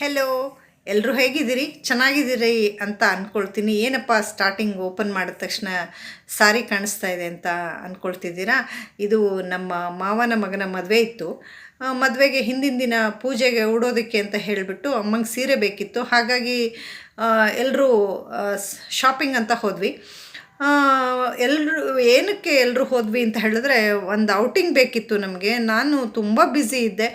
Hello ಎಲ್ಲರೂ ಹೇಗಿದ್ದೀರಿ? ಚೆನ್ನಾಗಿದ್ದೀರಿ ಅಂತ ಅಂದ್ಕೊಳ್ತೀನಿ ಏನಪ್ಪ ಸ್ಟಾರ್ಟಿಂಗ್ ಓಪನ್ ಮಾಡಿದ ತಕ್ಷಣ ಸಾರಿ ಕಾಣಿಸ್ತಾ ಇದೆ ಅಂತ ಅಂದ್ಕೊಳ್ತಿದ್ದೀರಾ ಇದು ನಮ್ಮ ಮಾವನ ಮಗನ ಮದುವೆ ಇತ್ತು. ಮದುವೆಗೆ ಹಿಂದಿನ ದಿನ ಪೂಜೆಗೆ ಉಡೋದಕ್ಕೆ ಅಂತ ಹೇಳಿಬಿಟ್ಟು ಅಮ್ಮಂಗೆ ಸೀರೆ ಬೇಕಿತ್ತು. ಹಾಗಾಗಿ ಎಲ್ಲರೂ ಶಾಪಿಂಗ್ ಅಂತ ಹೋದ್ವಿ. ಎಲ್ಲರೂ ಏನಕ್ಕೆ ಎಲ್ಲರೂ ಹೋದ್ವಿ ಅಂತ ಹೇಳಿದ್ರೆ, ಒಂದು ಔಟಿಂಗ್ ಬೇಕಿತ್ತು ನಮಗೆ. ನಾನು ತುಂಬ ಬ್ಯುಸಿ ಇದ್ದೆ.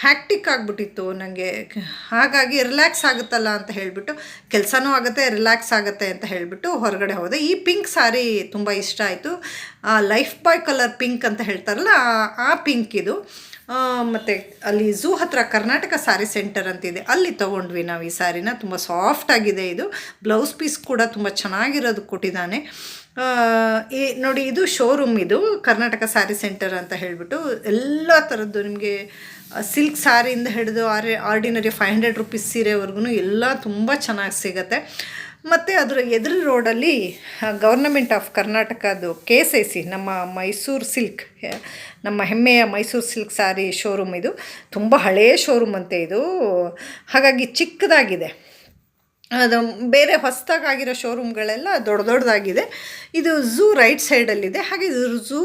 ಹ್ಯಾಕ್ಟಿಕ್ ಆಗಿಬಿಟ್ಟಿತ್ತು ನನಗೆ ಹಾಗಾಗಿ ರಿಲ್ಯಾಕ್ಸ್ ಆಗುತ್ತಲ್ಲ ಅಂತ ಹೇಳಿಬಿಟ್ಟು, ಕೆಲಸನೂ ಆಗುತ್ತೆ ರಿಲ್ಯಾಕ್ಸ್ ಆಗುತ್ತೆ ಅಂತ ಹೇಳಿಬಿಟ್ಟು ಹೊರಗಡೆ ಹೋದೆ. ಈ ಪಿಂಕ್ ಸಾರಿ ತುಂಬ ಇಷ್ಟ ಆಯಿತು. ಲೈಫ್ ಬಾಯ್ ಕಲರ್ ಪಿಂಕ್ ಅಂತ ಹೇಳ್ತಾರಲ್ಲ, ಆ- ಪಿಂಕ್ ಇದು. ಮತ್ತು ಅಲ್ಲಿ ಝೂ ಹತ್ರ ಕರ್ನಾಟಕ ಸಾರಿ ಸೆಂಟರ್ ಅಂತಿದೆ ಅಲ್ಲಿ ತೊಗೊಂಡ್ವಿ ನಾವು ಈ ಸಾರಿನ ತುಂಬ ಸಾಫ್ಟ್ ಆಗಿದೆ ಇದು. ಬ್ಲೌಸ್ ಪೀಸ್ ಕೂಡ ತುಂಬ ಚೆನ್ನಾಗಿರೋದು ಕೊಟ್ಟಿದ್ದಾನೆ. ಈ ನೋಡಿ ಇದು ಶೋರೂಮ್ ಇದು, ಕರ್ನಾಟಕ ಸ್ಯಾರಿ ಸೆಂಟರ್ ಅಂತ ಹೇಳಿಬಿಟ್ಟು ಎಲ್ಲ ಥರದ್ದು ನಿಮಗೆ ಸಿಲ್ಕ್ ಸ್ಯಾರಿಯಿಂದ ಹಿಡಿದು or ordinary five hundred rupees ಸೀರೆವರೆಗೂ ಎಲ್ಲ ತುಂಬ ಚೆನ್ನಾಗಿ ಸಿಗುತ್ತೆ. ಮತ್ತು ಅದರ ಎದುರು ರೋಡಲ್ಲಿ ಗೌರ್ನಮೆಂಟ್ ಆಫ್ ಕರ್ನಾಟಕದ್ದು ಕೆ ಎಸ್ ಐ ಸಿ ನಮ್ಮ ಮೈಸೂರು ಸಿಲ್ಕ್ ನಮ್ಮ ಹೆಮ್ಮೆಯ ಮೈಸೂರು ಸಿಲ್ಕ್ ಸ್ಯಾರಿ ಶೋರೂಮ್ ಇದು. ತುಂಬ ಹಳೆಯ ಶೋರೂಮ್ ಅಂತೆ ಇದು. ಹಾಗಾಗಿ ಚಿಕ್ಕದಾಗಿದೆ. ಅದು ಬೇರೆ ಹೊಸದಾಗಿರೋ ಶೋರೂಮ್ಗಳೆಲ್ಲ ದೊಡ್ಡ ದೊಡ್ಡದಾಗಿದೆ. ಇದು ಝೂ ರೈಟ್ ಸೈಡಲ್ಲಿದೆ. ಹಾಗೆ ಝೂ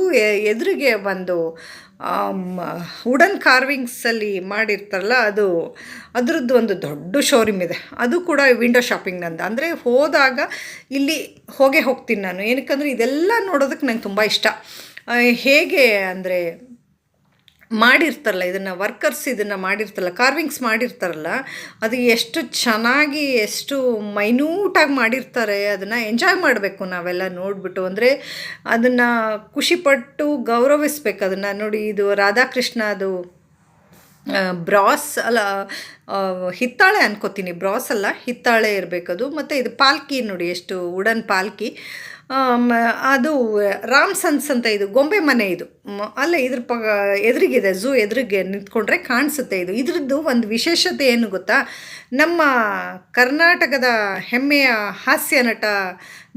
ಎದುರಿಗೆ ಒಂದು ವುಡನ್ ಕಾರ್ವಿಂಗ್ಸಲ್ಲಿ ಮಾಡಿರ್ತಾರಲ್ಲ, ಅದು ಅದರದ್ದು ಒಂದು ದೊಡ್ಡ ಶೋರೂಮ್ ಇದೆ. ಅದು ಕೂಡ ವಿಂಡೋ ಶಾಪಿಂಗ್ ನಂದು ಅಂದರೆ ಹೋದಾಗ ಇಲ್ಲಿ ಹೋಗೇ ಹೋಗ್ತೀನಿ ನಾನು. ಏನಕ್ಕಂದರೆ ಇದೆಲ್ಲ ನೋಡೋದಕ್ಕೆ ನಂಗೆ ತುಂಬ ಇಷ್ಟ. ಹೇಗೆ ಅಂದರೆ ಮಾಡಿರ್ತಾರಲ್ಲ, ಇದನ್ನು ವರ್ಕರ್ಸ್ ಇದನ್ನು ಮಾಡಿರ್ತಾರಲ್ಲ ಕಾರ್ವಿಂಗ್ಸ್ ಮಾಡಿರ್ತಾರಲ್ಲ, ಅದು ಎಷ್ಟು ಚೆನ್ನಾಗಿ, ಎಷ್ಟು ಮೈನ್ಯೂಟಾಗಿ ಮಾಡಿರ್ತಾರೆ, ಅದನ್ನು ಎಂಜಾಯ್ ಮಾಡಬೇಕು ನಾವೆಲ್ಲ ನೋಡಿಬಿಟ್ಟು. ಅಂದರೆ ಅದನ್ನು ಖುಷಿಪಟ್ಟು ಗೌರವಿಸ್ಬೇಕು, ಅದನ್ನು ನೋಡಿ ಇದು ರಾಧಾಕೃಷ್ಣ, ಅದು ಬ್ರಾಸ್ ಅಲ್ಲ ಹಿತ್ತಾಳೆ ಅನ್ಕೋತೀನಿ. ಬ್ರಾಸ್ ಅಲ್ಲ, ಹಿತ್ತಾಳೆ ಇರಬೇಕದು. ಮತ್ತು ಇದು ಪಾಲ್ಕಿ ನೋಡಿ, ಎಷ್ಟು ವುಡನ್ ಪಾಲ್ಕಿ. ಅದು, ರಾಮ್ ಸನ್ಸ್ ಅಂತ ಇದು, ಗೊಂಬೆ ಮನೆ ಇದು. ಅಲ್ಲ ಇದ್ರ ಪ ಎದುರಿಗಿದೆ, ಝೂ ಎದುರಿಗೆ ನಿಂತ್ಕೊಂಡ್ರೆ ಕಾಣಿಸುತ್ತೆ ಇದು. ಇದ್ರದ್ದು ಒಂದು ವಿಶೇಷತೆ ಏನು ಗೊತ್ತಾ? ನಮ್ಮ ಕರ್ನಾಟಕದ ಹೆಮ್ಮೆಯ ಹಾಸ್ಯ ನಟ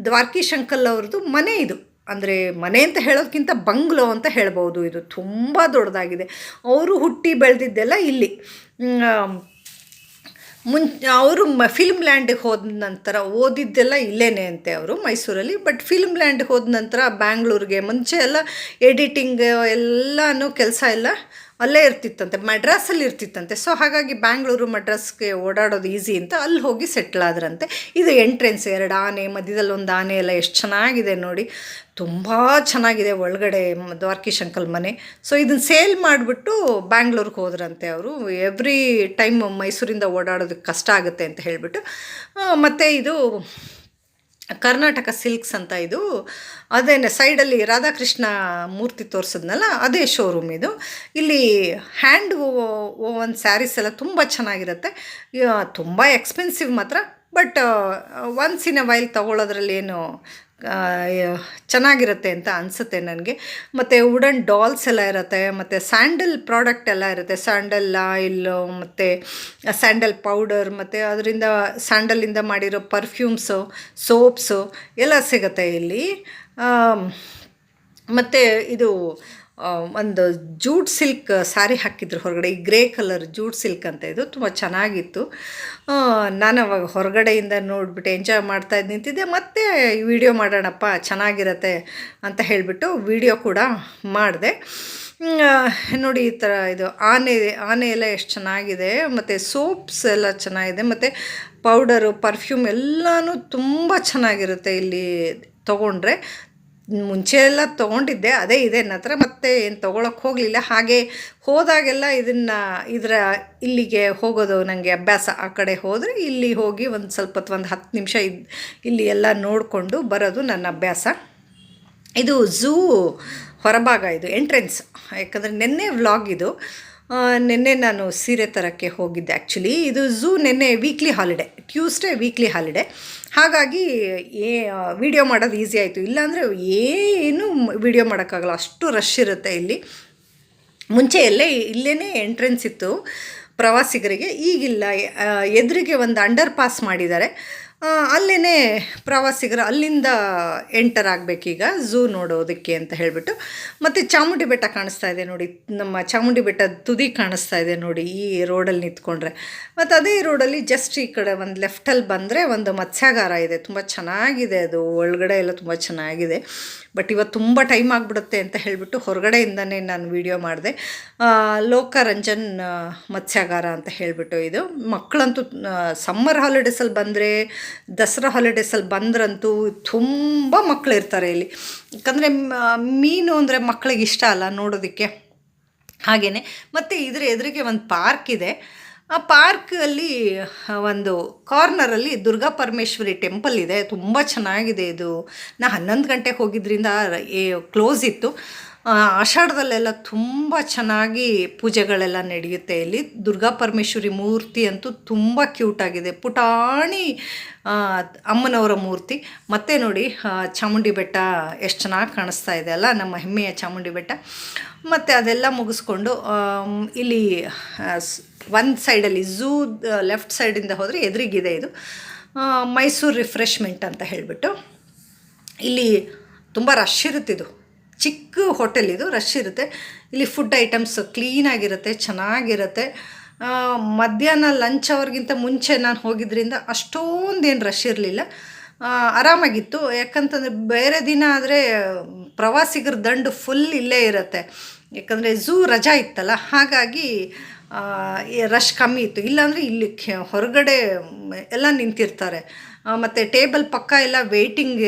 ದ್ವಾರ್ಕಿ ಶಂಕಲ್ ಅವ್ರದ್ದು ಮನೆ ಇದು. ಅಂದರೆ ಮನೆ ಅಂತ ಹೇಳೋದಕ್ಕಿಂತ ಬಂಗ್ಲೋ ಅಂತ ಹೇಳ್ಬೋದು. ಇದು ತುಂಬ ದೊಡ್ಡದಾಗಿದೆ. ಅವರು ಹುಟ್ಟಿ ಬೆಳೆದಿದ್ದೆಲ್ಲ ಇಲ್ಲಿ. ಮುನ್, ಅವರು ಮ ಫಿಲ್ಮ್ ಲ್ಯಾಂಡಿಗೆ ಹೋದ ನಂತರ ಓದಿದ್ದೆಲ್ಲ ಇಲ್ಲೇನೆ ಅಂತೆ ಅವರು ಮೈಸೂರಲ್ಲಿ ಬಟ್ ಫಿಲ್ಮ್ ಲ್ಯಾಂಡಿಗೆ ಹೋದ ನಂತರ ಬ್ಯಾಂಗ್ಳೂರಿಗೆ ಮುಂಚೆ ಎಲ್ಲ ಎಡಿಟಿಂಗ್ ಎಲ್ಲನೂ ಕೆಲಸ ಎಲ್ಲ ಅಲ್ಲೇ ಇರ್ತಿತ್ತಂತೆ ಮಡ್ರಾಸಲ್ಲಿ ಇರ್ತಿತ್ತಂತೆ. ಸೊ ಹಾಗಾಗಿ ಬ್ಯಾಂಗ್ಳೂರು ಮಡ್ರಾಸ್ಗೆ ಓಡಾಡೋದು ಈಸಿ ಅಂತ ಅಲ್ಲಿ ಹೋಗಿ ಸೆಟ್ಲ್ ಆದ್ರಂತೆ. ಇದು ಎಂಟ್ರೆನ್ಸ್ ಎರಡು ಆನೆ, ಮಧ್ಯದಲ್ಲಿ ಒಂದು ಆನೆ ಎಲ್ಲ ಎಷ್ಟು ಚೆನ್ನಾಗಿದೆ ನೋಡಿ. ತುಂಬ ಚೆನ್ನಾಗಿದೆ ಒಳಗಡೆ ದ್ವಾರಕೀಶ್ ಅಂಕಲ್ ಮನೆ. ಸೊ ಇದನ್ನು ಸೇಲ್ ಮಾಡಿಬಿಟ್ಟು ಬ್ಯಾಂಗ್ಳೂರ್ಗೆ ಹೋದ್ರಂತೆ ಅವರು. ಎವ್ರಿ ಟೈಮ್ ಮೈಸೂರಿಂದ ಓಡಾಡೋದಕ್ಕೆ ಕಷ್ಟ ಆಗುತ್ತೆ ಅಂತ ಹೇಳಿಬಿಟ್ಟು. ಮತ್ತು ಇದು ಕರ್ನಾಟಕ ಸಿಲ್ಕ್ಸ್ ಅಂತ ಇದು. ಅದೇನೆ ಸೈಡಲ್ಲಿ ರಾಧಾಕೃಷ್ಣ ಮೂರ್ತಿ ತೋರಿಸಿದ್ನಲ್ಲ, ಅದೇ ಶೋರೂಮ್ ಇದು. ಇಲ್ಲಿ ಹ್ಯಾಂಡ್ ಓವನ್ ಸ್ಯಾರೀಸ್ ಎಲ್ಲ ತುಂಬ ಚೆನ್ನಾಗಿರುತ್ತೆ. ತುಂಬ ಎಕ್ಸ್ಪೆನ್ಸಿವ್ ಮಾತ್ರ. But once in a while ತೊಗೊಳೋದ್ರಲ್ಲಿ ಏನು ಚೆನ್ನಾಗಿರುತ್ತೆ ಅಂತ ಅನಿಸುತ್ತೆ ನನಗೆ. ಮತ್ತು ವುಡನ್ ಡಾಲ್ಸ್ ಎಲ್ಲ ಇರುತ್ತೆ, ಮತ್ತು ಸ್ಯಾಂಡಲ್ ಪ್ರಾಡಕ್ಟ್ ಎಲ್ಲ ಇರುತ್ತೆ. ಸ್ಯಾಂಡಲ್ ಆಯಿಲ್ ಮತ್ತು ಸ್ಯಾಂಡಲ್ ಪೌಡರ್ ಮತ್ತು ಅದರಿಂದ ಸ್ಯಾಂಡಲಿಂದ ಮಾಡಿರೋ ಪರ್ಫ್ಯೂಮ್ಸು ಸೋಪ್ಸು ಎಲ್ಲ ಸಿಗುತ್ತೆ ಇಲ್ಲಿ. ಮತ್ತು ಇದು ಒಂದು ಜೂಟ್ ಸಿಲ್ಕ್ ಸ್ಯಾರಿ ಹಾಕಿದ್ರು ಹೊರಗಡೆ, ಈ ಗ್ರೇ ಕಲರ್ ಜೂಟ್ ಸಿಲ್ಕ್ ಅಂತ ಇದು, ತುಂಬ ಚೆನ್ನಾಗಿತ್ತು. ನಾನು ಅವಾಗ ಹೊರಗಡೆಯಿಂದ ನೋಡಿಬಿಟ್ಟು ಎಂಜಾಯ್ ಮಾಡ್ತಾ ಇದ್ದು ನಿಂತಿದ್ದೆ. ಮತ್ತೆ ವಿಡಿಯೋ ಮಾಡೋಣಪ್ಪ, ಚೆನ್ನಾಗಿರತ್ತೆ ಅಂತ ಹೇಳಿಬಿಟ್ಟು ವಿಡಿಯೋ ಕೂಡ ಮಾಡಿದೆ. ನೋಡಿ ಈ ಥರ ಇದು ಆನೆ ಆನೆ ಎಲ್ಲ ಎಷ್ಟು ಚೆನ್ನಾಗಿದೆ. ಮತ್ತು ಸೋಪ್ಸ್ ಎಲ್ಲ ಚೆನ್ನಾಗಿದೆ. ಮತ್ತು ಪೌಡರು ಪರ್ಫ್ಯೂಮ್ ಎಲ್ಲನೂ ತುಂಬ ಚೆನ್ನಾಗಿರುತ್ತೆ ಇಲ್ಲಿ ತೊಗೊಂಡ್ರೆ. ಮುಂಚೆ ಎಲ್ಲ ತೊಗೊಂಡಿದ್ದೆ, ಅದೇ ಇದೆ ನನ್ನ ಹತ್ರ, ಮತ್ತೆ ಏನು ತೊಗೊಳಕ್ಕೆ ಹೋಗಲಿಲ್ಲ. ಹಾಗೆ ಹೋದಾಗೆಲ್ಲ ಇದನ್ನು ಇದರ ಇಲ್ಲಿಗೆ ಹೋಗೋದು ನನಗೆ ಅಭ್ಯಾಸ. ಆ ಕಡೆ ಹೋದರೆ ಇಲ್ಲಿ ಹೋಗಿ ಒಂದು ಸ್ವಲ್ಪ ಹೊತ್ತು, ಒಂದು ಹತ್ತು ನಿಮಿಷ ಇದು ಇಲ್ಲಿ ಎಲ್ಲ ನೋಡಿಕೊಂಡು ಬರೋದು ನನ್ನ ಅಭ್ಯಾಸ. ಇದು ಝೂ ಹೊರಭಾಗ ಇದು, ಎಂಟ್ರೆನ್ಸ್. ಯಾಕಂದರೆ ನಿನ್ನೆ ವ್ಲಾಗ್ ಇದು. ನಿನ್ನೆ ನಾನು ಸೀರೆ ತರೋಕ್ಕೆ ಹೋಗಿದ್ದೆ ಆ್ಯಕ್ಚುಲಿ ಇದು ಝೂ ನಿನ್ನೆ weekly holiday Tuesday weekly holiday ಹಾಗಾಗಿ ಏ ವಿಡಿಯೋ ಮಾಡೋದು ಈಸಿ ಆಯಿತು. ಇಲ್ಲಾಂದರೆ ಏನು ವಿಡಿಯೋ ಮಾಡೋಕ್ಕಾಗಲ್ಲ. ಅಷ್ಟು ರಶ್ ಇರುತ್ತೆ ಇಲ್ಲಿ. ಮುಂಚೆ ಎಲ್ಲೇ ಇಲ್ಲೇ ಎಂಟ್ರೆನ್ಸ್ ಇತ್ತು ಪ್ರವಾಸಿಗರಿಗೆ. ಈಗಿಲ್ಲ. ಎದುರಿಗೆ ಒಂದು ಅಂಡರ್ ಪಾಸ್ ಮಾಡಿದ್ದಾರೆ. ಅಲ್ಲೇ ಪ್ರವಾಸಿಗರು ಅಲ್ಲಿಂದ ಎಂಟರ್ ಆಗಬೇಕೀಗ, ಝೂ ನೋಡೋದಕ್ಕೆ ಅಂತ ಹೇಳಿಬಿಟ್ಟು. ಮತ್ತು ಚಾಮುಂಡಿ ಬೆಟ್ಟ ಕಾಣಿಸ್ತಾ ಇದೆ ನೋಡಿ, ನಮ್ಮ ಚಾಮುಂಡಿ ಬೆಟ್ಟ ತುದಿ ಕಾಣಿಸ್ತಾ ಇದೆ ನೋಡಿ, ಈ ರೋಡಲ್ಲಿ ನಿಂತ್ಕೊಂಡ್ರೆ. ಮತ್ತು ಅದೇ ರೋಡಲ್ಲಿ ಜಸ್ಟ್ ಈ ಕಡೆ ಒಂದು ಲೆಫ್ಟಲ್ಲಿ ಬಂದರೆ ಒಂದು ಮತ್ಸ್ಯಾಗಾರ ಇದೆ, ತುಂಬ ಚೆನ್ನಾಗಿದೆ ಅದು, ಒಳಗಡೆ ಎಲ್ಲ ತುಂಬ ಚೆನ್ನಾಗಿದೆ. ಬಟ್ ಇವತ್ತು ತುಂಬ ಟೈಮ್ ಆಗಿಬಿಡುತ್ತೆ ಅಂತ ಹೇಳಿಬಿಟ್ಟು ಹೊರಗಡೆಯಿಂದನೇ ನಾನು ವಿಡಿಯೋ ಮಾಡಿದೆ. ಲೋಕರಂಜನ್ ಮತ್ಸ್ಯಾಗಾರ ಅಂತ ಹೇಳಿಬಿಟ್ಟು ಇದು. ಮಕ್ಕಳಂತೂ ಸಮ್ಮರ್ ಹಾಲಿಡೇಸಲ್ಲಿ ಬಂದರೆ ದಸರಾ ಹಾಲಿಡೇಸಲ್ಲಿ ಬಂದ್ರಂತೂ ತುಂಬ ಮಕ್ಕಳು ಇರ್ತಾರೆ ಇಲ್ಲಿ. ಯಾಕಂದರೆ ಮೀನು ಅಂದರೆ ಮಕ್ಕಳಿಗೆ ಇಷ್ಟ ಅಲ್ಲ ನೋಡೋದಕ್ಕೆ. ಹಾಗೆಯೇ ಮತ್ತು ಇದರ ಎದುರಿಗೆ ಒಂದು ಪಾರ್ಕ್ ಇದೆ. ಆ ಪಾರ್ಕಲ್ಲಿ ಒಂದು ಕಾರ್ನರಲ್ಲಿ ದುರ್ಗಾ ಪರಮೇಶ್ವರಿ ಟೆಂಪಲ್ ಇದೆ. ತುಂಬ ಚೆನ್ನಾಗಿದೆ ಇದು. ನಾ ಹನ್ನೊಂದು ಗಂಟೆಗೆ ಹೋಗಿದ್ದರಿಂದ ಕ್ಲೋಸ್ ಇತ್ತು. ಆಷಾಢದಲ್ಲೆಲ್ಲ ತುಂಬ ಚೆನ್ನಾಗಿ ಪೂಜೆಗಳೆಲ್ಲ ನಡೆಯುತ್ತೆ ಇಲ್ಲಿ. ದುರ್ಗಾ ಪರಮೇಶ್ವರಿ ಮೂರ್ತಿ ಅಂತೂ ತುಂಬ ಕ್ಯೂಟಾಗಿದೆ ಪುಟಾಣಿ ಅಮ್ಮನವರ ಮೂರ್ತಿ. ಮತ್ತೆ ನೋಡಿ ಚಾಮುಂಡಿ ಬೆಟ್ಟ ಎಷ್ಟು ಚೆನ್ನಾಗಿ ಕಾಣಿಸ್ತಾ ಇದೆ ಅಲ್ಲ, ನಮ್ಮ ಹೆಮ್ಮೆಯ ಚಾಮುಂಡಿ ಬೆಟ್ಟ. ಮತ್ತು ಅದೆಲ್ಲ ಮುಗಿಸ್ಕೊಂಡು ಇಲ್ಲಿ ಒಂದು ಸೈಡಲ್ಲಿ, ಝೂ ಲೆಫ್ಟ್ ಸೈಡಿಂದ ಹೋದರೆ ಎದುರಿಗಿದೆ ಇದು. ಮೈಸೂರು ರಿಫ್ರೆಶ್ಮೆಂಟ್ ಅಂತ ಹೇಳಿಬಿಟ್ಟು. ಇಲ್ಲಿ ತುಂಬ ರಶ್ ಇರುತ್ತಿದ್ದು ಚಿಕ್ಕ ಹೋಟೆಲ್ ಇದು ರಶ್ ಇರುತ್ತೆ. ಇಲ್ಲಿ ಫುಡ್ ಐಟಮ್ಸ್ ಕ್ಲೀನಾಗಿರುತ್ತೆ ಚೆನ್ನಾಗಿರುತ್ತೆ. ಮಧ್ಯಾಹ್ನ ಲಂಚ್ ಅವ್ರಿಗಿಂತ ಮುಂಚೆ ನಾನು ಹೋಗಿದ್ರಿಂದ ಅಷ್ಟೊಂದೇನು ರಶ್ ಇರಲಿಲ್ಲ. ಆರಾಮಾಗಿತ್ತು. ಯಾಕಂತಂದರೆ ಬೇರೆ ದಿನ ಆದರೆ ಪ್ರವಾಸಿಗರ ದಂಡು ಫುಲ್ ಇಲ್ಲೇ ಇರುತ್ತೆ. ಯಾಕಂದರೆ ಝೂ ರಜಾ ಇತ್ತಲ್ಲ, ಹಾಗಾಗಿ ರಶ್ ಕಮ್ಮಿ ಇತ್ತು. ಇಲ್ಲಾಂದರೆ ಇಲ್ಲಿ ಹೊರಗಡೆ ಎಲ್ಲ ನಿಂತಿರ್ತಾರೆ. ಮತ್ತು ಟೇಬಲ್ ಪಕ್ಕ ಎಲ್ಲ ವೆಯ್ಟಿಂಗ್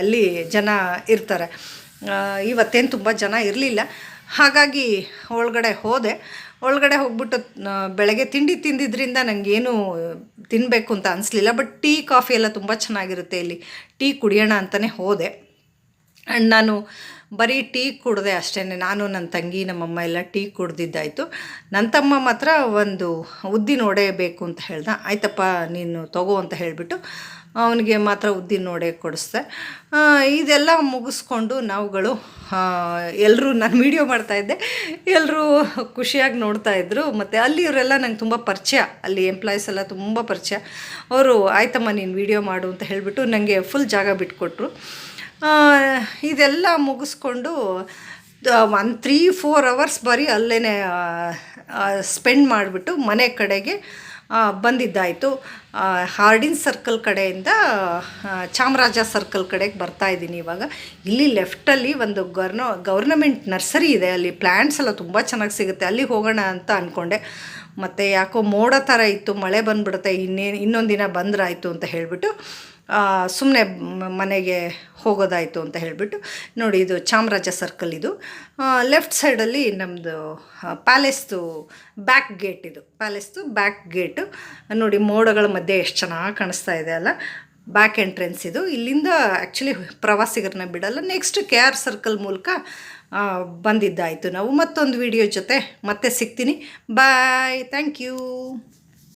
ಅಲ್ಲಿ ಜನ ಇರ್ತಾರೆ. ಇವತ್ತೇನು ತುಂಬ ಜನ ಇರಲಿಲ್ಲ. ಹಾಗಾಗಿ ಒಳಗಡೆ ಹೋದೆ. ಒಳಗಡೆ ಹೋಗ್ಬಿಟ್ಟು ಬೆಳಗ್ಗೆ ತಿಂಡಿ ತಿಂದಿದ್ದರಿಂದ ನನಗೇನು ತಿನ್ನಬೇಕು ಅಂತ ಅನಿಸ್ಲಿಲ್ಲ. ಬಟ್ ಟೀ, ಕಾಫಿ ಎಲ್ಲ ತುಂಬ ಚೆನ್ನಾಗಿರುತ್ತೆ ಇಲ್ಲಿ. ಟೀ ಕುಡಿಯೋಣ ಅಂತಲೇ ಹೋದೆ. ಆ್ಯಂಡ್ ನಾನು ಬರೀ ಟೀ ಕುಡಿದೆ ಅಷ್ಟೇ ನಾನು ನನ್ನ ತಂಗಿ, ನಮ್ಮಮ್ಮ ಎಲ್ಲ ಟೀ ಕುಡ್ದಿದ್ದಾಯಿತು. ನನ್ನ ತಮ್ಮ ಮಾತ್ರ ಒಂದು ಉದ್ದಿನ ಒಡೆಯಬೇಕು ಬೇಕು ಅಂತ ಹೇಳ್ದ. ಆಯ್ತಪ್ಪ, ನೀನು ತಗೋ ಅಂತ ಹೇಳಿಬಿಟ್ಟು ಅವನಿಗೆ ಮಾತ್ರ ಉದ್ದಿನ ನೋಡೆ ಕೊಡಿಸ್ದೆ. ಇದೆಲ್ಲ ಮುಗಿಸ್ಕೊಂಡು ನಾವುಗಳು ಎಲ್ಲರೂ ನಾನು ವೀಡಿಯೋ ಮಾಡ್ತಾಯಿದ್ದೆ ಎಲ್ಲರೂ ಖುಷಿಯಾಗಿ ನೋಡ್ತಾ ಇದ್ರು. ಮತ್ತು ಅಲ್ಲಿ ಇವರೆಲ್ಲ ನಂಗೆ ತುಂಬ ಪರಿಚಯ. ಅಲ್ಲಿ ಎಂಪ್ಲಾಯೀಸ್ ಎಲ್ಲ ತುಂಬ ಪರಿಚಯ. ಅವರು, ಆಯ್ತಮ್ಮ, ನೀನು ವೀಡಿಯೋ ಮಾಡು ಅಂತ ಹೇಳಿಬಿಟ್ಟು ನನಗೆ ಫುಲ್ ಜಾಗ ಬಿಟ್ಕೊಟ್ರು. ಇದೆಲ್ಲ ಮುಗಿಸ್ಕೊಂಡು ಒನ್ ತ್ರೀ ಫೋರ್ ಅವರ್ಸ್ ಬರೀ ಅಲ್ಲೇ ಸ್ಪೆಂಡ್ ಮಾಡಿಬಿಟ್ಟು ಮನೆ ಕಡೆಗೆ ಬಂದಿದ್ದಾಯಿತು. ಹಾರ್ಡಿನ್ ಸರ್ಕಲ್ ಕಡೆಯಿಂದ ಚಾಮರಾಜ ಸರ್ಕಲ್ ಕಡೆಗೆ ಬರ್ತಾ ಇದ್ದೀನಿ ಇವಾಗ. ಇಲ್ಲಿ ಲೆಫ್ಟಲ್ಲಿ ಒಂದು ಗರ್ನ ಗೌರ್ನಮೆಂಟ್ ನರ್ಸರಿ ಇದೆ. ಅಲ್ಲಿ ಪ್ಲ್ಯಾಂಟ್ಸ್ ಎಲ್ಲ ತುಂಬ ಚೆನ್ನಾಗಿ ಸಿಗುತ್ತೆ. ಅಲ್ಲಿ ಹೋಗೋಣ ಅಂತ ಅಂದ್ಕೊಂಡೆ ಮತ್ತು ಯಾಕೋ ಮೋಡ ಥರ ಇತ್ತು. ಮಳೆ ಬಂದುಬಿಡುತ್ತೆ. ಇನ್ನೇನು ಇನ್ನೊಂದು ದಿನ ಬಂದ್ರಾಯಿತು ಅಂತ ಹೇಳಿಬಿಟ್ಟು ಸುಮ್ಮನೆ ಮನೆಗೆ ಹೋಗೋದಾಯಿತು ಅಂತ ಹೇಳಿಬಿಟ್ಟು ನೋಡಿ ಇದು ಚಾಮರಾಜ ಸರ್ಕಲ್ ಇದು. ಲೆಫ್ಟ್ ಸೈಡಲ್ಲಿ ನಮ್ಮದು ಪ್ಯಾಲೇಸ್ದು ಬ್ಯಾಕ್ ಗೇಟ್ ಇದು. ಪ್ಯಾಲೇಸ್ದು ಬ್ಯಾಕ್ ಗೇಟು ನೋಡಿ ಮೋಡಗಳ ಮಧ್ಯೆ ಎಷ್ಟು ಚೆನ್ನಾಗಿ ಕಾಣಿಸ್ತಾ ಇದೆ ಅಲ್ಲ? ಬ್ಯಾಕ್ ಎಂಟ್ರೆನ್ಸ್ ಇದು. ಇಲ್ಲಿಂದ ಆ್ಯಕ್ಚುಲಿ ಪ್ರವಾಸಿಗರನ್ನ ಬಿಡಲ್ಲ. ನೆಕ್ಸ್ಟ್ ಕೆ ಆರ್ ಸರ್ಕಲ್ ಮೂಲಕ ಬಂದಿದ್ದಾಯಿತು. ನಾವು ಮತ್ತೊಂದು ವಿಡಿಯೋ ಜೊತೆ ಮತ್ತೆ ಸಿಗ್ತೀನಿ. Bye thank you